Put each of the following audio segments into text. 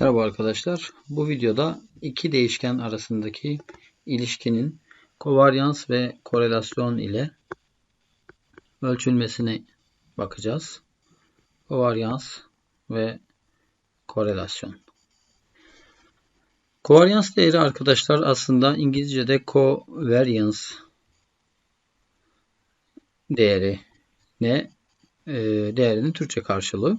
Merhaba arkadaşlar. Bu videoda iki değişken arasındaki ilişkinin kovaryans ve korelasyon ile ölçülmesine bakacağız. Kovaryans ve korelasyon. Kovaryans değeri arkadaşlar aslında İngilizce'de covariance değeri ne e, değerinin Türkçe karşılığı.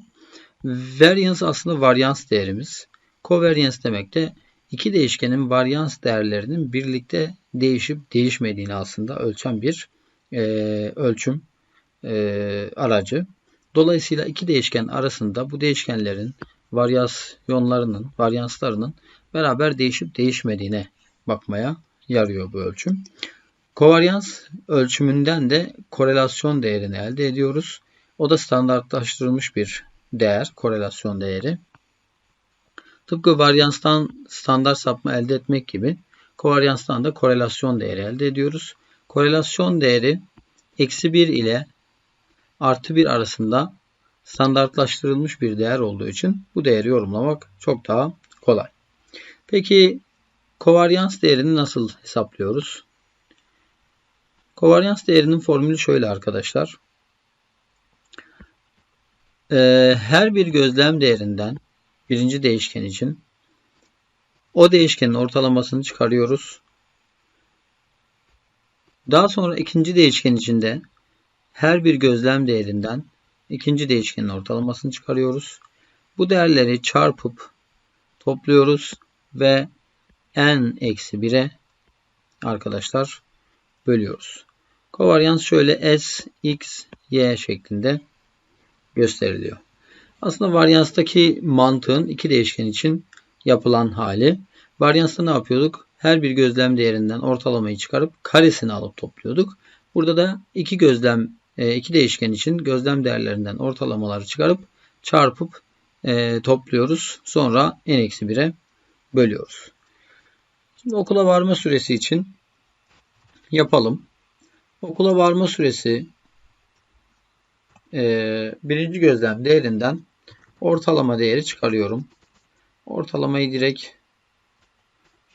Variance aslında varyans değerimiz. Covariance demek de iki değişkenin varyans değerlerinin birlikte değişip değişmediğini aslında ölçen bir e, ölçüm e, aracı. Dolayısıyla iki değişken arasında bu değişkenlerin varyasyonlarının, varyanslarının beraber değişip değişmediğine bakmaya yarıyor bu ölçüm. Kovaryans ölçümünden de korelasyon değerini elde ediyoruz. O da standartlaştırılmış bir değer, korelasyon değeri. Tıpkı varyanstan standart sapma elde etmek gibi kovaryanstan da korelasyon değeri elde ediyoruz. Korelasyon değeri eksi 1 ile artı 1 arasında standartlaştırılmış bir değer olduğu için bu değeri yorumlamak çok daha kolay. Peki kovaryans değerini nasıl hesaplıyoruz? Kovaryans değerinin formülü şöyle arkadaşlar. Ee, her bir gözlem değerinden birinci değişken için o değişkenin ortalamasını çıkarıyoruz. Daha sonra ikinci değişken için de her bir gözlem değerinden ikinci değişkenin ortalamasını çıkarıyoruz. Bu değerleri çarpıp topluyoruz ve n eksi 1'e arkadaşlar bölüyoruz. Kovaryans şöyle s, x, y şeklinde gösteriliyor. Aslında varyanstaki mantığın iki değişken için yapılan hali. Varyansta ne yapıyorduk? Her bir gözlem değerinden ortalamayı çıkarıp karesini alıp topluyorduk. Burada da iki gözlem e, iki değişken için gözlem değerlerinden ortalamaları çıkarıp çarpıp e, topluyoruz. Sonra n-1'e bölüyoruz. Şimdi okula varma süresi için yapalım. Okula varma süresi e, birinci gözlem değerinden ortalama değeri çıkarıyorum. Ortalamayı direkt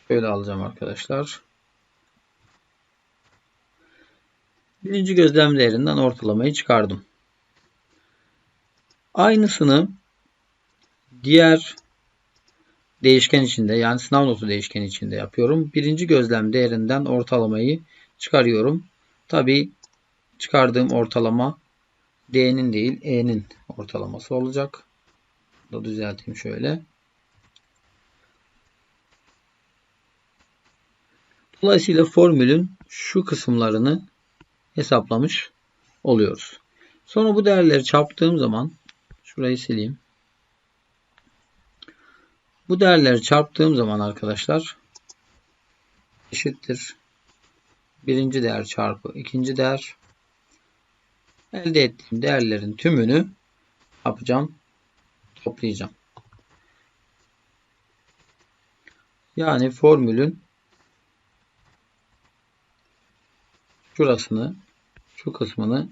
şöyle alacağım arkadaşlar. Birinci gözlem değerinden ortalamayı çıkardım. Aynısını diğer değişken içinde yani sınav notu değişken içinde yapıyorum. Birinci gözlem değerinden ortalamayı çıkarıyorum. Tabi çıkardığım ortalama D'nin değil E'nin ortalaması olacak. Da düzelteyim şöyle. Dolayısıyla formülün şu kısımlarını hesaplamış oluyoruz. Sonra bu değerleri çarptığım zaman şurayı sileyim. Bu değerleri çarptığım zaman arkadaşlar eşittir. Birinci değer çarpı ikinci değer. Elde ettiğim değerlerin tümünü yapacağım? Toplayacağım. Yani formülün şurasını, şu kısmını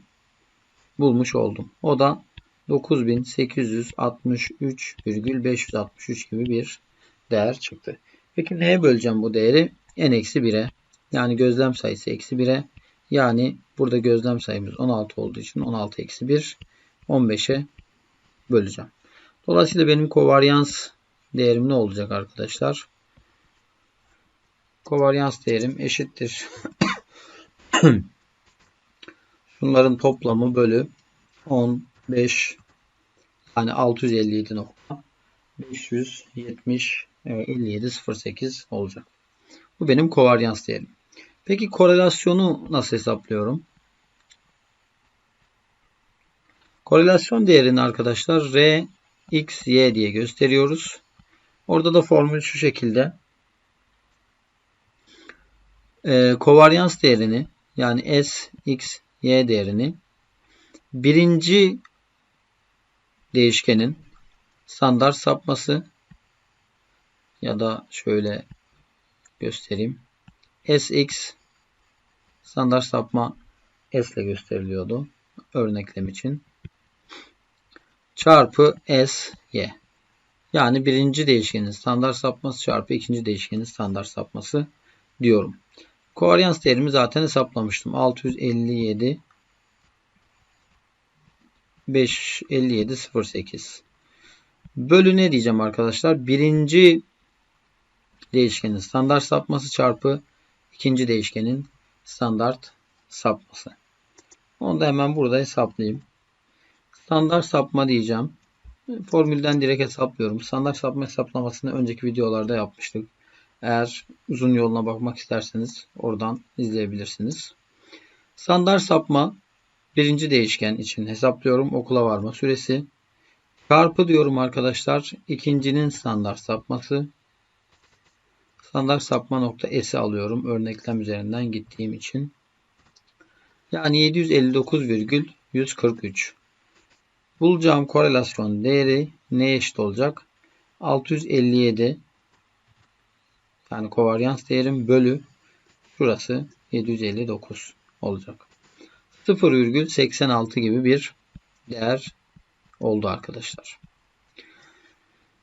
bulmuş oldum. O da 9863,563 gibi bir değer çıktı. Peki neye böleceğim bu değeri? n-1'e yani gözlem sayısı eksi 1'e yani burada gözlem sayımız 16 olduğu için 16 eksi 1 15'e böleceğim. Dolayısıyla benim kovaryans değerim ne olacak arkadaşlar? Kovaryans değerim eşittir. Şunların toplamı bölü 15 yani 657 nokta 570 5708 olacak. Bu benim kovaryans değerim. Peki korelasyonu nasıl hesaplıyorum? Korelasyon değerini arkadaşlar R, X, Y diye gösteriyoruz. Orada da formül şu şekilde. Ee, kovaryans değerini yani S, X, Y değerini birinci değişkenin standart sapması ya da şöyle göstereyim. Sx standart sapma S ile gösteriliyordu. Örneklem için. Çarpı S y. Yani birinci değişkenin standart sapması çarpı ikinci değişkenin standart sapması diyorum. Kovaryans değerimi zaten hesaplamıştım. 657 557 08 bölü ne diyeceğim arkadaşlar? Birinci değişkenin standart sapması çarpı ikinci değişkenin standart sapması. Onu da hemen burada hesaplayayım. Standart sapma diyeceğim. Formülden direkt hesaplıyorum. Standart sapma hesaplamasını önceki videolarda yapmıştık. Eğer uzun yoluna bakmak isterseniz oradan izleyebilirsiniz. Standart sapma birinci değişken için hesaplıyorum. Okula varma süresi. Çarpı diyorum arkadaşlar. ikincinin standart sapması. Standart sapma nokta S'i alıyorum. Örneklem üzerinden gittiğim için. Yani 759,143. Bulacağım korelasyon değeri neye eşit olacak? 657 yani kovaryans değerim bölü şurası 759 olacak. 0,86 gibi bir değer oldu arkadaşlar.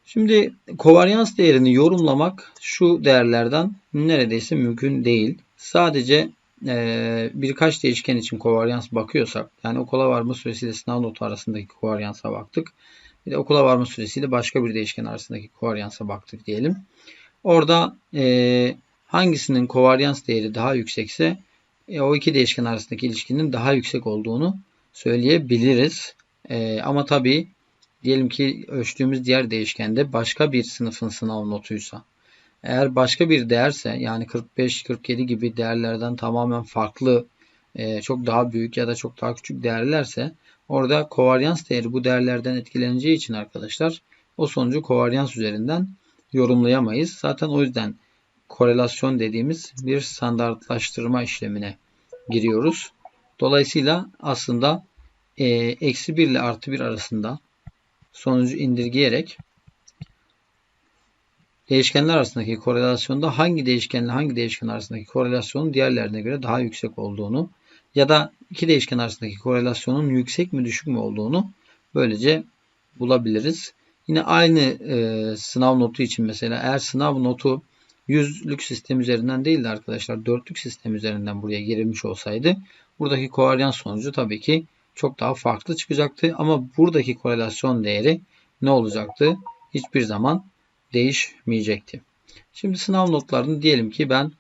Şimdi kovaryans değerini yorumlamak şu değerlerden neredeyse mümkün değil. Sadece e, birkaç değişken için kovaryans bakıyorsak yani okula varma süresiyle sınav notu arasındaki kovaryansa baktık. Bir de okula varma süresiyle başka bir değişken arasındaki kovaryansa baktık diyelim. Orada e, hangisinin kovaryans değeri daha yüksekse e, o iki değişken arasındaki ilişkinin daha yüksek olduğunu söyleyebiliriz. E, ama tabii diyelim ki ölçtüğümüz diğer değişkende başka bir sınıfın sınav notuysa eğer başka bir değerse yani 45-47 gibi değerlerden tamamen farklı e, çok daha büyük ya da çok daha küçük değerlerse orada kovaryans değeri bu değerlerden etkileneceği için arkadaşlar o sonucu kovaryans üzerinden yorumlayamayız. Zaten o yüzden korelasyon dediğimiz bir standartlaştırma işlemine giriyoruz. Dolayısıyla aslında e, eksi 1 ile artı 1 arasında sonucu indirgeyerek değişkenler arasındaki korelasyonda hangi değişkenle hangi değişken arasındaki korelasyonun diğerlerine göre daha yüksek olduğunu ya da iki değişken arasındaki korelasyonun yüksek mi düşük mü olduğunu böylece bulabiliriz. Yine aynı e, sınav notu için mesela eğer sınav notu yüzlük sistem üzerinden değil de arkadaşlar dörtlük sistem üzerinden buraya girilmiş olsaydı buradaki kovaryans sonucu tabii ki çok daha farklı çıkacaktı. Ama buradaki korelasyon değeri ne olacaktı? Hiçbir zaman değişmeyecekti. Şimdi sınav notlarını diyelim ki ben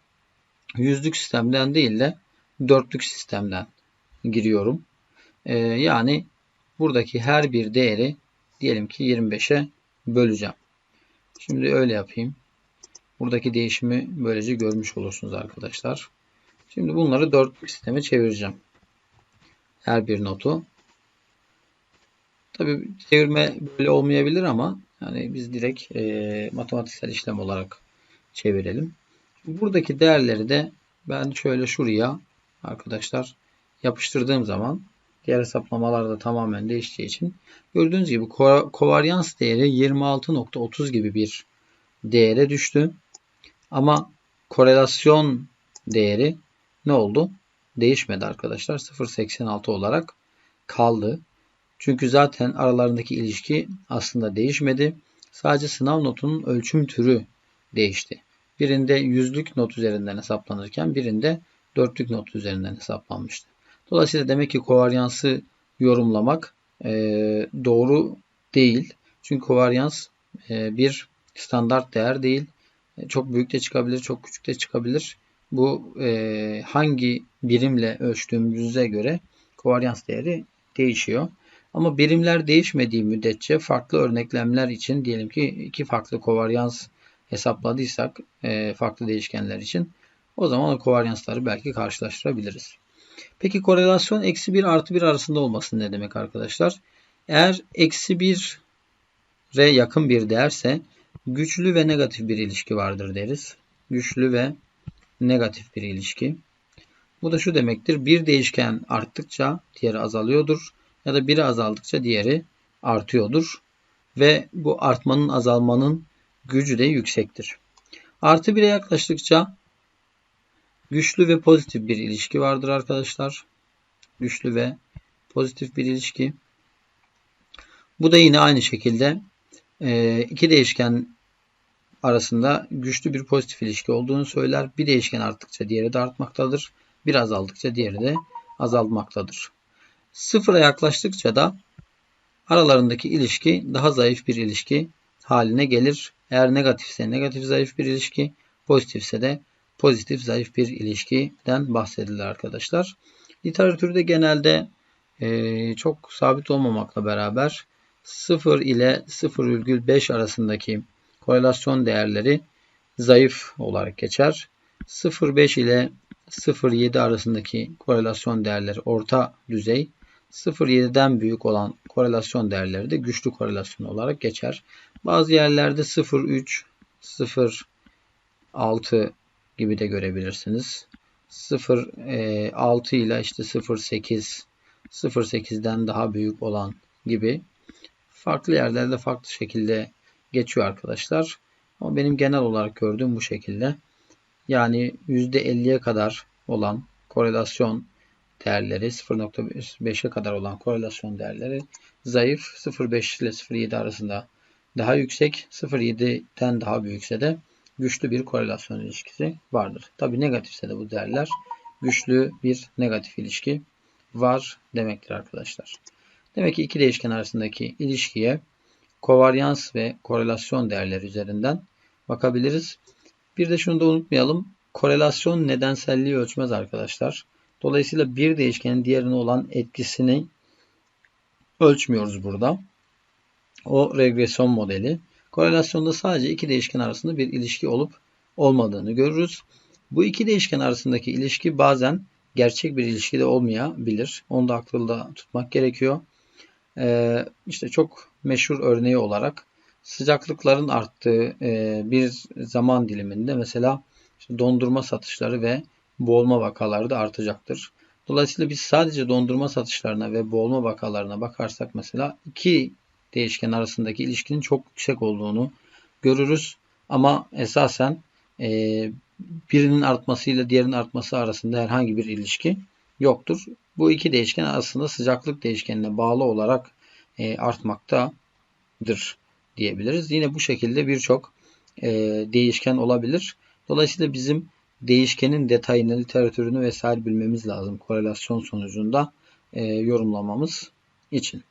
yüzlük sistemden değil de dörtlük sistemden giriyorum. Ee, yani buradaki her bir değeri diyelim ki 25'e böleceğim. Şimdi öyle yapayım. Buradaki değişimi böylece görmüş olursunuz arkadaşlar. Şimdi bunları dörtlük sisteme çevireceğim. Her bir notu. Tabi çevirme böyle olmayabilir ama yani biz direkt e, matematiksel işlem olarak çevirelim. Buradaki değerleri de ben şöyle şuraya arkadaşlar yapıştırdığım zaman diğer hesaplamalar da tamamen değiştiği için gördüğünüz gibi kovaryans değeri 26.30 gibi bir değere düştü. Ama korelasyon değeri ne oldu? Değişmedi arkadaşlar. 0.86 olarak kaldı. Çünkü zaten aralarındaki ilişki aslında değişmedi. Sadece sınav notunun ölçüm türü değişti. Birinde yüzlük not üzerinden hesaplanırken birinde dörtlük not üzerinden hesaplanmıştı. Dolayısıyla demek ki kovaryansı yorumlamak e, doğru değil. Çünkü kovaryans e, bir standart değer değil. E, çok büyük de çıkabilir, çok küçük de çıkabilir. Bu e, hangi birimle ölçtüğümüze göre kovaryans değeri değişiyor. Ama birimler değişmediği müddetçe farklı örneklemler için diyelim ki iki farklı kovaryans hesapladıysak e, farklı değişkenler için o zaman o kovaryansları belki karşılaştırabiliriz. Peki korelasyon eksi 1 artı 1 arasında olması ne demek arkadaşlar? Eğer eksi 1'e yakın bir değerse güçlü ve negatif bir ilişki vardır deriz. Güçlü ve negatif bir ilişki. Bu da şu demektir. Bir değişken arttıkça diğeri azalıyordur. Ya da biri azaldıkça diğeri artıyordur. Ve bu artmanın azalmanın gücü de yüksektir. Artı 1'e yaklaştıkça güçlü ve pozitif bir ilişki vardır arkadaşlar. Güçlü ve pozitif bir ilişki. Bu da yine aynı şekilde iki değişken arasında güçlü bir pozitif ilişki olduğunu söyler. Bir değişken arttıkça diğeri de artmaktadır. Bir azaldıkça diğeri de azalmaktadır. Sıfıra yaklaştıkça da aralarındaki ilişki daha zayıf bir ilişki haline gelir. Eğer negatifse negatif zayıf bir ilişki, pozitifse de pozitif zayıf bir ilişkiden bahsedilir arkadaşlar. Literatürde genelde e, çok sabit olmamakla beraber 0 ile 0,5 arasındaki korelasyon değerleri zayıf olarak geçer. 0,5 ile 0,7 arasındaki korelasyon değerleri orta düzey, 0,7'den büyük olan korelasyon değerleri de güçlü korelasyon olarak geçer. Bazı yerlerde 0,3, 0,6 gibi de görebilirsiniz. 0,6 ile işte 0,8, 0,8'den daha büyük olan gibi farklı yerlerde farklı şekilde geçiyor arkadaşlar. Ama benim genel olarak gördüğüm bu şekilde. Yani %50'ye kadar olan korelasyon değerleri 0.5'e kadar olan korelasyon değerleri zayıf 0.5 ile 0.7 arasında daha yüksek 0.7'den daha büyükse de güçlü bir korelasyon ilişkisi vardır. Tabi negatifse de bu değerler güçlü bir negatif ilişki var demektir arkadaşlar. Demek ki iki değişken arasındaki ilişkiye kovaryans ve korelasyon değerleri üzerinden bakabiliriz. Bir de şunu da unutmayalım. Korelasyon nedenselliği ölçmez arkadaşlar. Dolayısıyla bir değişkenin diğerine olan etkisini ölçmüyoruz burada. O regresyon modeli. Korelasyonda sadece iki değişken arasında bir ilişki olup olmadığını görürüz. Bu iki değişken arasındaki ilişki bazen gerçek bir ilişki de olmayabilir. Onu da akılda tutmak gerekiyor. Ee, işte çok meşhur örneği olarak sıcaklıkların arttığı e, bir zaman diliminde mesela dondurma satışları ve boğulma vakaları da artacaktır. Dolayısıyla biz sadece dondurma satışlarına ve boğulma vakalarına bakarsak mesela iki değişken arasındaki ilişkinin çok yüksek olduğunu görürüz. Ama esasen e, birinin artmasıyla diğerinin artması arasında herhangi bir ilişki yoktur. Bu iki değişken aslında sıcaklık değişkenine bağlı olarak e, artmaktadır diyebiliriz. Yine bu şekilde birçok e, değişken olabilir. Dolayısıyla bizim değişkenin detayını, literatürünü vesaire bilmemiz lazım korelasyon sonucunda e, yorumlamamız için.